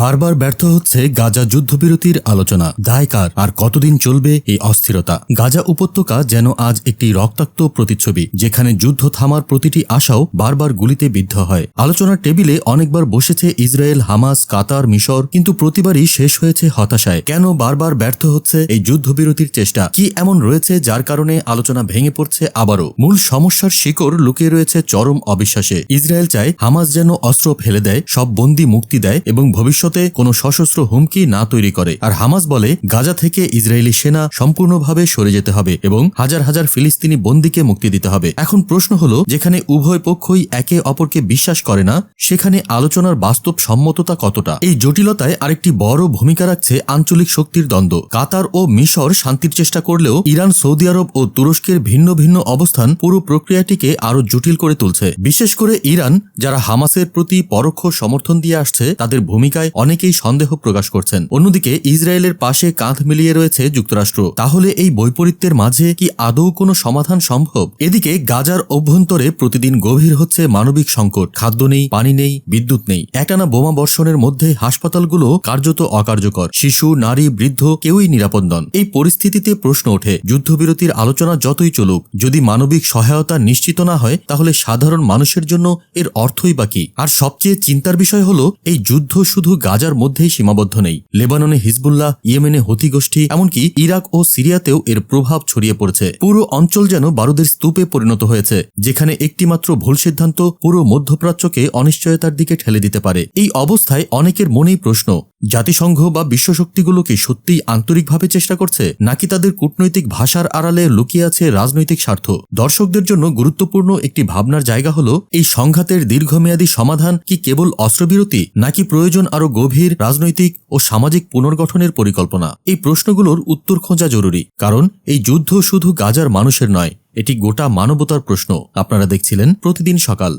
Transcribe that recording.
বারবার ব্যর্থ হচ্ছে গাজা যুদ্ধবিরতির আলোচনা। দায় কার আর কতদিন চলবে এই অস্থিরতা? গাজা উপত্যকা যেন আজ একটি রক্তাক্ত প্রতিচ্ছবি, যেখানে যুদ্ধ থামার প্রতিটি আশাও বারবার গুলিতে বিদ্ধ হয়। আলোচনার টেবিলে অনেকবার বসেছে ইসরায়েল, হামাস, কাতার, মিশর, কিন্তু প্রতিবারই শেষ হয়েছে হতাশায়। কেন বারবার ব্যর্থ হচ্ছে এই যুদ্ধবিরতির চেষ্টা? কি এমন রয়েছে যার কারণে আলোচনা ভেঙে পড়ছে আবারও? মূল সমস্যার শিকড় লুকিয়ে রয়েছে চরম অবিশ্বাসে। ইসরায়েল চায় হামাস যেন অস্ত্র ফেলে দেয়, সব বন্দি মুক্তি দেয় এবং ভবিষ্যতে কোনো সশস্ত্র হুমকি না তৈরি করে। আর হামাস বলে, গাজা থেকে ইসরায়েলি সেনা সম্পূর্ণভাবে সরে যেতে হবে এবং হাজার হাজার ফিলিস্তিনি বন্দীকে মুক্তি দিতে হবে। এখন প্রশ্ন হলো, যেখানে উভয় পক্ষই একে অপরকে বিশ্বাস করে না, সেখানে আলোচনার বাস্তব সম্মততা কতটা? এই জটিলতায় আরেকটি বড় ভূমিকা রাখছে আঞ্চলিক শক্তির দ্বন্দ্ব। কাতার ও মিশর শান্তির চেষ্টা করলেও ইরান, সৌদি আরব ও তুরস্কের ভিন্ন ভিন্ন অবস্থান পুরো প্রক্রিয়াটিকে আরও জটিল করে তুলছে। বিশেষ করে ইরান, যারা হামাসের প্রতি পরোক্ষ সমর্থন দিয়ে আসছে, তাদের ভূমিকায় অনেকেই সন্দেহ প্রকাশ করছেন। অন্যদিকে ইসরায়েলের পাশে কাঁধ মিলিয়ে রয়েছে যুক্তরাষ্ট্র। তাহলে এই বৈপরীত্যের মাঝে কি আদৌ কোনো সমাধান সম্ভব? এদিকে গাজার অভ্যন্তরে প্রতিদিন গভীর হচ্ছে মানবিক সংকট। খাদ্য নেই, পানি নেই, বিদ্যুৎ নেই। একটানা বোমা বর্ষণের মধ্যে হাসপাতালগুলো কার্যত অকার্যকর। শিশু, নারী, বৃদ্ধ কেউই নিরাপদ নন। এই পরিস্থিতিতে প্রশ্ন ওঠে, যুদ্ধবিরতির আলোচনা যতই চলুক, যদি মানবিক সহায়তা নিশ্চিত না হয়, তাহলে সাধারণ মানুষের জন্য এর অর্থই বাকি আর সবচেয়ে চিন্তার বিষয় হলো, এই যুদ্ধ শুধু গাজার মধ্যেই সীমাবদ্ধ নেই। লেবাননে হিজবুল্লাহ, ইয়েমেনে হতি গোষ্ঠী, এমনকি ইরাক ও সিরিয়াতেও এর প্রভাব ছড়িয়ে পড়েছে। পুরো অঞ্চল যেন বারুদের স্তূপে পরিণত হয়েছে, যেখানে একটিমাত্র ভুল সিদ্ধান্ত পুরো মধ্যপ্রাচ্যকে অনিশ্চয়তার দিকে ঠেলে দিতে পারে। এই অবস্থায় অনেকের মনেই প্রশ্ন জাতিসংঘ বা বিশ্বশক্তিগুলো কি সত্যিই আন্তরিকভাবে চেষ্টা করছে, নাকি তাদের কূটনৈতিক ভাষার আড়ালে লুকিয়ে আছে রাজনৈতিক স্বার্থ? দর্শকদের জন্য গুরুত্বপূর্ণ একটি ভাবনার জায়গা হল, এই সংঘাতের দীর্ঘমেয়াদী সমাধান কি কেবল অস্ত্রবিরতি, নাকি প্রয়োজন আরও গভীর রাজনৈতিক ও সামাজিক পুনর্গঠনের পরিকল্পনা? এই প্রশ্নগুলোর উত্তর খোঁজা জরুরি, কারণ এই যুদ্ধ শুধু গাজার মানুষের নয়, এটি গোটা মানবতার প্রশ্ন। আপনারা দেখছিলেন প্রতিদিন সকাল।